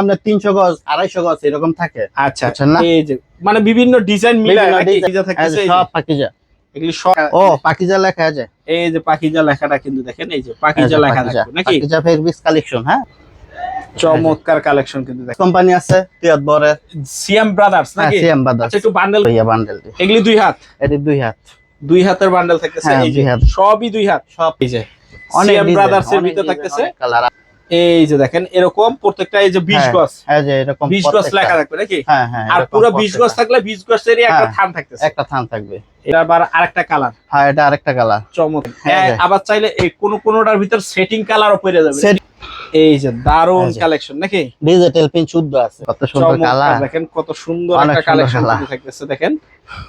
আপনার তিনশো গজ আড়াইশো গজ এরকম থাকে। আচ্ছা বুঝছেন না? এই যে মানে বিভিন্ন ডিজাইন মিলে সব পাকিজা। এগুলি সব ও পাকিজা লেখা আছে। এই যে পাকিজা লেখাটা কিন্তু দেখেন এই যে পাকিজা লেখা থাকবে নাকি? পাকিজা ফেরবিস কালেকশন হ্যাঁ? চমৎকার কালেকশন কিন্তু কোম্পানি আছে তিয়াত বরের। সিএম ব্রাদার্স নাকি? সিএম বাদাস আচ্ছা একটু বান্ডেল বান্ডেল এগুলি দুই হাত? এটি দুই হাত। দুই হাতের বান্ডেল থাকতেছে হ্যাঁ, এই যে। সবই দুই হাত? সব। এই যে। অনেক ব্রাদার্স এর অনেক থাকতেছে? colour। এই যে দেখেন এরকম প্রত্যেকটা এই যে 20 হ্যাঁ, গজ এরকম 20 গজ লেখা থাকবে নাকি? হ্যাঁ হ্যাঁ আর পুরো 20 গজ প্রত্যেকটা। থাকলে 20 গজেরই একটা। থান থাকবে একটা থান থাকবে। এটা আবার আরেকটা কালার। হ্যাঁ এটা আরেকটা কালার। হ্যাঁ। আবার চাইলে এই কোন কোনটার ভিতর সেটিং কালারও পেরে যাবে। এই যে দারুণ কালেকশন নাকি? ডিজিটাল পিন শুদ্ধ আছে কত সুন্দর কালার দেখেন কত সুন্দর একটা কালেকশন থাকতেছে দেখেন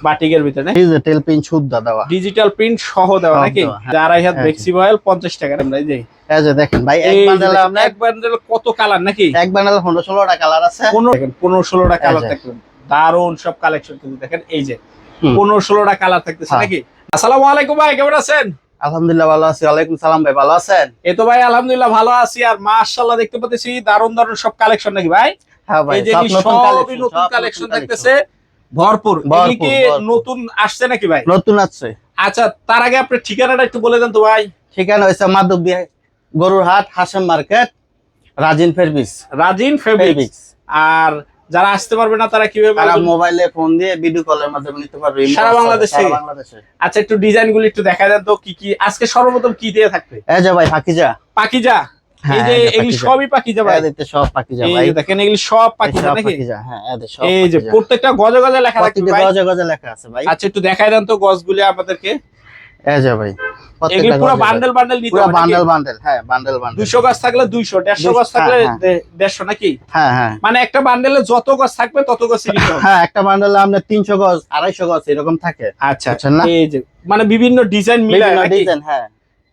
বাটিকের ভিতরে ডিজিটাল পিন শুদ্ধ দেওয়া। ডিজিটাল প্রিন্ট সহ দেওয়া নাকি? হ্যাঁ। আড়াই হাত বেক্সি বয়েল 50 টাকা আমরা এই যে। এই যে দেখেন ভাই এক বান্ডেলে আপনার এক বান্ডেল কত কালার নাকি? এক বান্ডেলে পনেরো ষোলোটা কালার আছে। পনেরো দেখেন পনেরো ষোলোটা কালার থাকবে দারুণ সব কালেকশন কিন্তু দেখেন এই যে। হুম। পনেরো ষোলোটা কালার থাকতেছে হ্যাঁ। নাকি? আসসালামু আলাইকুম ভাই কেমন আছেন? আলহামদুলিল্লাহ ভালো আছি। ওয়ালাইকুম সালাম ভাই ভালো আছেন? এই তো ভাই আলহামদুলিল্লাহ ভালো আছি। আর মাশাআল্লাহ দেখতে পাচ্ছি দারুণ দারুণ সব কালেকশন নাকি ভাই? হ্যাঁ ভাই সব নতুন কালেকশন নতুন কালেকশন থাকতেছে ভরপুর। কি নতুন আসছে নাকি ভাই? নতুন আছে আচ্ছা তার আগে আপনার ঠিকানাটা একটু বলে দেন তো ভাই। ঠিকানা হয়েছে মাধবদী গরুর হাট Hasem market Rajin fabrics. Rajin fabrics fabrics আর যারা আসতে পারবে না তারা কীভাবে তারা মোবাইলে ফোন দিয়ে ভিডিও কলের মাধ্যমে নিতে পারবে সারা বাংলাদেশে? আচ্ছা একটু ডিজাইন গুলি একটু দেখা দেন তো কি কি আজকে সর্বপ্রথম কি দিয়ে থাকবে? এই যে ভাই পাকিজা। এই হ্যাঁ, যে এগুলি পাকিজা। সবই পাকিজা ভাই। এদিকে সব পাকিজা ভাই। দেখেন এগুলি সব এই পাকিজা নাকি? হ্যাঁ সব এই যে প্রত্যেকটা গজে গজে লেখা থাকবে প্রত্যেকটা গজে গজে লেখা আছে ভাই। আচ্ছা একটু দেখাই দেন তো গজগুলি আমাদেরকে যে ভাই এগুলি পুরো বান্ডেল বান্ডেল নিতে পুরো বান্ডেল বান্ডেল হ্যাঁ বান্ডেল বান্ডেল দুইশো গজ থাকলে দুইশো দেড়শো গজ থাকলে দে- দেড়শো নাকি? হ্যাঁ হ্যাঁ। মানে একটা বান্ডেলে যত গাছ থাকবে তত নিতে হ্যাঁ একটা বান্ডেলে আপনার এরকম থাকে। আচ্ছা আচ্ছা। না? এই যে মানে বিভিন্ন ডিজাইন মিলে বিভিন্ন ডিজাইন হ্যাঁ।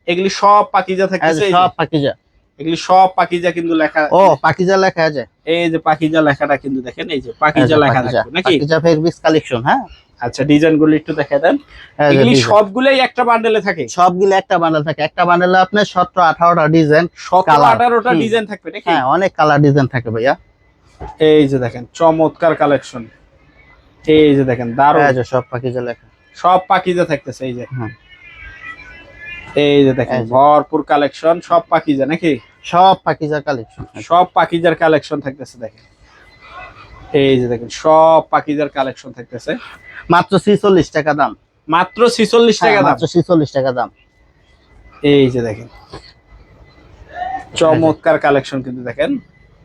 এগুলি সব পাকিজা যে, সব পাকিজা। এগুলি সব পাকিজা কিন্তু লেখা ও পাকিজা লেখা আছে। এই যে পাকিজা লেখাটা কিন্তু দেখেন এই যে পাকিজা লেখা থাকবে নাকি? পাকিজা ফেরবিস কালেকশন হ্যাঁ? আচ্ছা ডিজাইনগুলো একটু দেখা দেন। এগুলি। সবগুলাই একটা বান্ডেলে থাকে? সবগুলো একটা বান্ডেল থাকে। একটা বান্ডেলে আপনার সতেরো আঠারোটা ডিজাইন সতেরো Colour, আঠারোটা হুম। ডিজাইন থাকবে নাকি? হ্যাঁ অনেক কালার ডিজাইন থাকে ভাইয়া। এই যে দেখেন চমৎকার কালেকশন এই যে দেখেন দারুণ। এই যে সব পাকিজা লেখা। সব পাকিজা থাকতেছে এই যে। হ্যাঁ। এই যে দেখেন ভরপুর কালেকশন সব পাকিজা নাকি? সব পাকিজার কালেকশন। সব পাকিজার কালেকশন থাকতেছে দেখেন। এই যে দেখেন সব পাকিজার কালেকশন থাকতেছে। মাত্র ছিচল্লিশ টাকা দাম। মাত্র ছিচল্লিশ টাকা হ্যাঁ, দাম। মাত্র ছিচল্লিশ টাকা দাম। এই যে দেখেন চমৎকার কালেকশন কিন্তু দেখেন।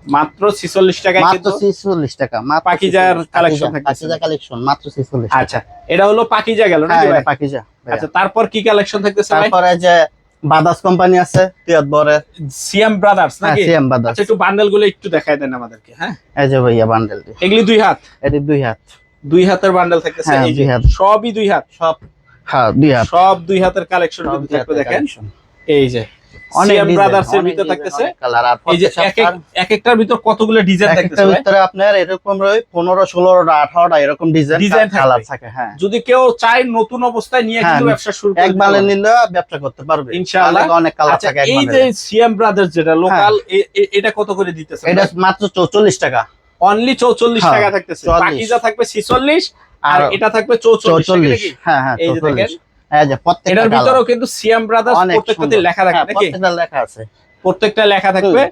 মাত্র ছিচল্লিশ টাকায় মাত্র কিন্তু ছিচল্লিশ টাকা মাত্র পাকিজার 46 collection পাকিজা- কালেকশন মাত্র ছিচল্লিশ আচ্ছা এটা হলো পাকিজা গেল হ্যাঁ এটা ভাই? পাকিজা আচ্ছা তারপর কি কালেকশন থাকতেছে ভাই? তারপরে যে বাদাস কোম্পানি আছে তিয়াতবরের সিএম ব্রাদার্স হ্যাঁ নাকি? সিএম বাদাস আচ্ছা একটু বান্ডেলগুলো একটু দেখাই দেন আমাদেরকে হ্যাঁ? এই যে ভাইয়া বান্ডেল এগুলি দুই হাত? এটি দুই হাত। দুই হাতের বান্ডেল থাকতেছে হ্যাঁ, এই দুই হাত। সবই দুই হাত? সব হ্যাঁ দুই হাত। সব দুই হাতের কালেকশন কিন্তু থাকবে দেখেন। এই যে কালার হ্যাঁ। যদি কেউ চায় নতুন অবস্থায় নিয়ে হ্যাঁ, ব্যবসা শুরু এক দিতে নিলে ব্যবসা করতে পারবে। ইনশাআল্লাহ। অনেক- কালার আচ্ছা থাকে এই যে সিএম ব্রাদার্স যেটা লোকাল এটা কত করে দিতেছে এটা মাত্র চৌচল্লিশ টাকা। অনলি চৌচল্লিশ হ্যাঁ, টাকা থাকতেছে। 44 পাকিজা থাকবে ছিচল্লিশ আর এটা থাকবে চৌচল্লিশ হ্যাঁ হ্যাঁ চৌচল্লিশ। এটার ভিতরেও কিন্তু সিয়াম ব্রাদার্স প্রত্যেকটাতে লেখা থাকে হ্যাঁ, নাকি? প্রত্যেকটা লেখা আছে। প্রত্যেকটা লেখা থাকবে।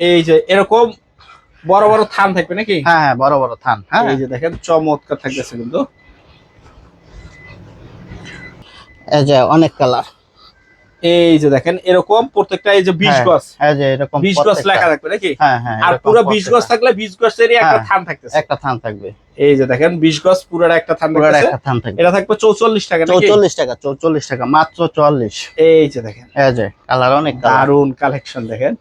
এই যে এরকম বড় বড় থান থাকবে নাকি? হ্যাঁ হ্যাঁ বড় বড় থান হ্যাঁ। এই যে দেখেন চমৎকার থাকতেছে কিন্তু। এই যে অনেক কালার এই যে দেখেন এরকম প্রত্যেকটা এই যে বিশ হ্যাঁ, গজ এরকম বিশ গজ প্রত্যেকটা- লেখা থাকবে নাকি? হ্যাঁ হ্যাঁ আর পুরো বিশ গজ প্রত্যেকটা। থাকলে বিশ গজেরই একটা। থান থাকতেছে। একটা থান থাকবে। এই যে দেখেন বিশ গজ পুরোটা একটা থান পুরো একটা থান থাকবে। এটা থাকবে চৌচল্লিশ টাকা চৌচল্লিশ টাকা চৌচল্লিশ টাকা মাত্র চল্লিশ এই যে দেখেন। এই যে কালার অনেক দারুণ কালেকশন দেখেন।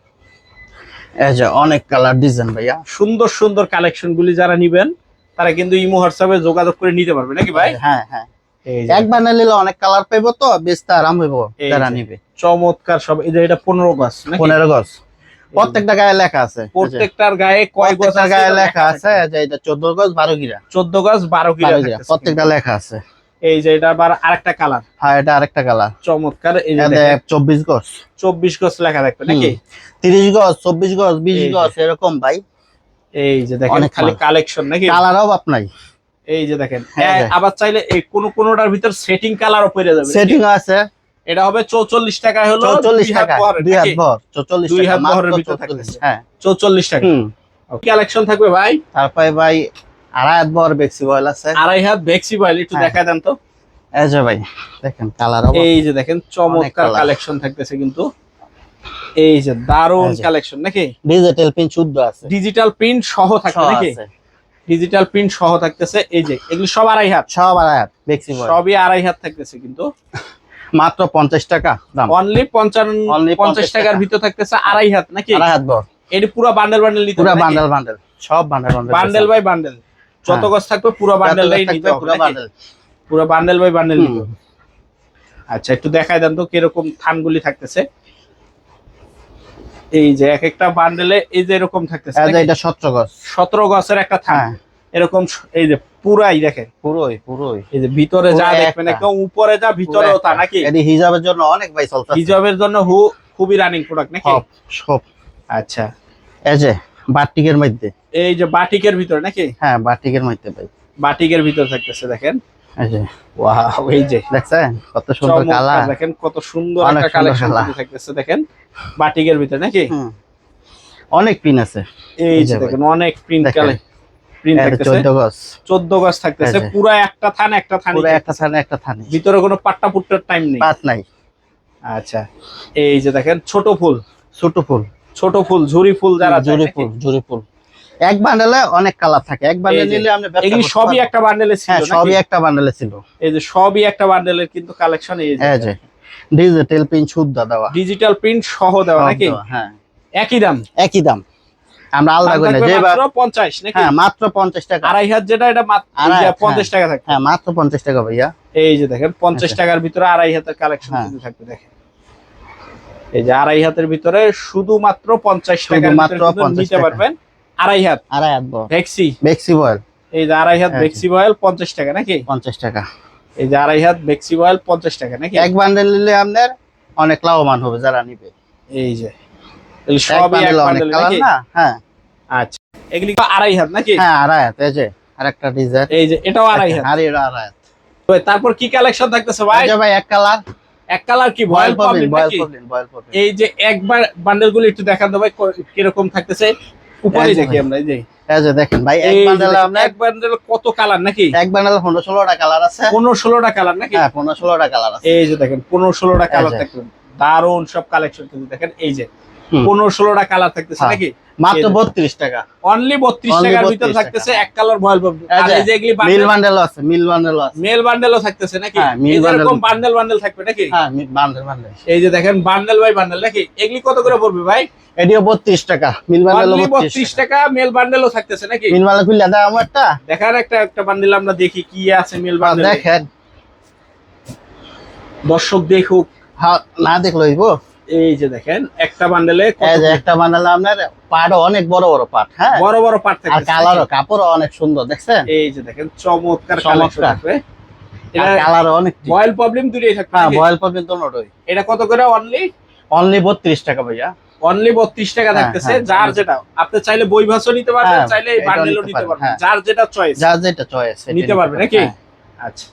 এই যে অনেক কালার ডিজাইন ভাইয়া। সুন্দর সুন্দর কালেকশন গুলি যারা নিবেন তারা কিন্তু ইমো হোয়াটসঅ্যাপে যোগাযোগ করে নিতে পারবে নাকি ভাই? হ্যাঁ হ্যাঁ। এই যে এক বান্ডেল নিলে অনেক কালার পাইবো তো বেচতে আরাম হইব যারা নিবে। চমৎকার সব এই যে এটা পনেরো গজ? পনেরো গজ। প্রত্যেকটা গায়ে লেখা আছে। প্রত্যেকটার গায়ে কয় গজ গায়ে লেখা আছে যে এটা চোদ্দ গজ বারো গিরা। চোদ্দ গজ বারো কিলো বারো গিরা প্রত্যেকটা লেখা আছে। এই যে এটা আবার আরেকটা কালার হ্যাঁ এটা আরেকটা কালার চমৎকার এই যে এটা দেখেন, চব্বিশ গজ। চব্বিশ গজ লেখা থাকবে নাকি? তিরিশ গজ চব্বিশ গজ বিশ এই যে। গজ এরকম ভাই। এই যে দেখেন খালি কালেকশন নাকি? কালার অভাব নাই। এই যে দেখেন হ্যাঁ, হ্যাঁ। আবার চাইলে এই কোন কোনটার ভিতর সেটিং কালারও পড়ে যাবে। সেটিং আছে? এটা হবে চৌচল্লিশ টাকা হলো চৌচল্লিশ দুই হাত টাকা বহরের দুই হাত ভর দুই টাকা হাত মাত্র ভিতর 44 হ্যাঁ। চৌচল্লিশ টাকা। হুম। কালেকশন থাকবে ভাই? তারপরে ভাই আড়াই হাত বহর বেক্সি বয়েল আছে। আড়াই হাত বেক্সি বয়েল একটু। দেখায় দেন তো। এই যে ভাই দেখেন কালার এই যে দেখেন চমৎকার। কালেকশন থাকতেছে কিন্তু। এই যে যে। কালেকশন নাকি? ডিজিটাল পিন শুদ্ধ আছে। ডিজিটাল প্রিন্ট সহ থাকবে সব নাকি? আছে। ডিজিটাল প্রিন্ট সহ থাকতেছে এই যে এগুলো সব আড়াই হাত। সব আড়াই হাত বয়েল সবই আড়াই হাত থাকতেছে কিন্তু। মাত্র পঞ্চাশ টাকা দাম। অনলি পঞ্চান্ন Only পঞ্চাশ 50 টাকার টাকা। ভিতর থাকতেছে আড়াই হাত নাকি? আড়াই হাত বহর এটি পুরো বান্ডেল বান্ডেল নিতে পুরো বান্ডেল বান্ডেল সব bundle bundle bundle by bundle যত হ্যাঁ। গছ থাকবে পুরো বান্ডেলটাই নিতে পুরো বান্ডেল পুরো বান্ডেল বাই বান্ডেল। নিতে আচ্ছা একটু দেখাই দেন তো কীরকম থানগুলি থাকতেছে। এই যে এক একটা বান্ডেলে এই যে এরকম থাকতেছে এটা সত্র গছ সতেরো গছের একটা থান হ্যাঁ। এরকম এই যে পুরাই দেখেন। পুরোই পুরোই। এই যে ভিতরে যা দেখবেন একদম উপরে যা ভিতরেও তা নাকি? এটি হিজাবের জন্য অনেক ভাই চলতে হিজাবের জন্য হু খুবই রানিং প্রোডাক্ট নাকি? সব সব। আচ্ছা। এই যে বাটিকের মধ্যে। এই যে বাটিকের ভিতরে নাকি? হ্যাঁ বাটিকের মধ্যে ভাই। বাটিকের ভিতর থাকতেছে দেখেন। ওয়াও এই যে। দেখছেন? কত সুন্দর চমৎকার। কালার। দেখেন কত সুন্দর একটা কালেকশন থাকতেছে দেখেন। বাটিকের ভিতরে নাকি? অনেক পিন আছে। এই এই যে যে দেখেন অনেক প্রিন্ট কালে প্রিন্ট থাকতেছে। চোদ্দ গছ 14 গজ থাকতেছে এই পুরো একটা থান একটা থান পুরো একটা থানে একটা থানি। ভিতরে কোনো পাট্টা পুট্টার টাইম নেই। নাই। আচ্ছা এই যে দেখেন ছোট ফুল। ছোট ফুল। ছোট ফুল ঝুরি ফুল যারা নাকি? ফুল জুড়ি ফুল। এক বান্ডেলে অনেক কালার থাকে। এক বান্ডেল নিলে আপনি ব্যবসা এগুলি সবই একটা বান্ডেলে ছিল হ্যাঁ সবই একটা বান্ডেলে ছিল। এই যে সবই একটা বান্ডেলের কিন্তু কালেকশন এই যে। এই যে ডিজিটাল পিন শুদ্ধ দেওয়া। ডিজিটাল প্রিন্ট সহ দেওয়া নাকি? হ্যাঁ। একই দাম? একই দাম। আমরা আলাদা করি না। যে মাত্র 50 নাকি? হ্যাঁ মাত্র পঞ্চাশ টাকা। আড়াই হাত যেটা এটা মাত্র হাত, 50 টাকা থাকে হ্যাঁ মাত্র পঞ্চাশ টাকা ভাইয়া। এই যে দেখেন পঞ্চাশ আচ্ছা। টাকার ভিতরে আড়াই হাতের কালেকশন হ্যাঁ। কিন্তু থাকবে দেখেন। এই যে আড়াই হাতের ভিতরে শুধুমাত্র পঞ্চাশ টাকা 50 নিতে টাকা। পারবেন আড়াই হাত। আড়াই হাত ভেক্সি বয়েল এই যে আড়াই হাত হ্যাঁ, ভেক্সি বয়েল পঞ্চাশ টাকা নাকি? পঞ্চাশ টাকা। এই যে আড়াই হাত ভেক্সি বয়েল পঞ্চাশ টাকা নাকি? এক বান্ডেল নিলে আপনার অনেক লাভবান হবে যারা নিবে। এই যে। সবই এক বান্ডেল না? হ্যাঁ। আচ্ছা। এগুলি আড়াই হাত নাকি? হ্যাঁ আড়াই হাত এই যে আরেকটা ডিজাইন এই যে এটাও আড়াই হাত। আর এটা আড়াই হাত। তারপর কি কালেকশন থাকতেছে ভাই? ভাই এক কালার এক কালার কি বয়েল ভয়েল পাবেন পাবেন বয়েল নাকি? পাবেন বয়েল পাবেন এই যে একবার বান্ডেলগুলো একটু দেখান তো ভাই কীরকম থাকতেছে? উপরে দেখি আমরা এই যে। দেখেন ভাই এক বান্ডেলে এক বান্ডেল কত কালার নাকি? এক বান্ডেলে পনেরো ষোলোটা কালার আছে। পনেরো ষোলোটা কালার নাকি? হ্যাঁ পনেরো ষোলোটা কালার আছে। এই যে দেখেন পনেরো ষোলোটা কালার। দারুণ সব কালেকশন কিন্তু দেখেন এই যে। পনেরো ষোলোটা কালার থাকতেছে হ্যাঁ। নাকি? মাত্র এই যে। বত্রিশ টাকা। অনলি বত্রিশ Only টাকার ভিতর। থাকতেছে এক কালার আর এই যে এগুলি মিল বান্ডেল আছে মিল বান্ডেল আছে। মেল বান্ডেলও থাকতেছে নাকি? হ্যাঁ, এরকম বান্ডেল বান্ডেল থাকবে নাকি? হ্যাঁ বান্ডেল বান্ডেল এই যে দেখেন বান্ডেল বাই বান্ডেল নাকি? এগুলি কত করে পড়বে ভাই? এটিও বত্রিশ টাকা মিল বান্ডেল অনলি বত্রিশ বত্রিশ টাকা। মেল বান্ডেলও থাকতেছে নাকি? মিল বান্ডেল দাও আমার একটা। দেখার একটা একটা বান্ডেল আমরা দেখি কি আছে মেল বান্ডেল দেখেন। দর্শক দেখুক। হ্যাঁ, না দেখল হইব। এই যে দেখেন একটা বান্ডেলে একটা বান্ডেল আপনার পাটও অনেক বড় বড় পাট হ্যাঁ? বড় বড় পার্ট আর থাকবে কালারও কাপড়ও অনেক সুন্দর দেখছেন? এই যে দেখেন চমৎকার চমৎকার। এটা অনেক বয়েল প্রবলেম দুটোই থাকবে হ্যাঁ বয়েল পাবেন তো নোটই এটা কত করে অনলি অনলি বত্রিশ টাকা ভাইয়া। অনলি বত্রিশ টাকা হ্যাঁ, থাকতেছে হ্যাঁ, যার। যেটা। আপনি চাইলে বই ভাষা নিতে পারবেন হ্যাঁ, চাইলে বান্ডেলও নিতে পারবেন, পারবেন। যার যেটা চয়েস যা যেটা চয়েস নিতে পারবে নাকি? আচ্ছা।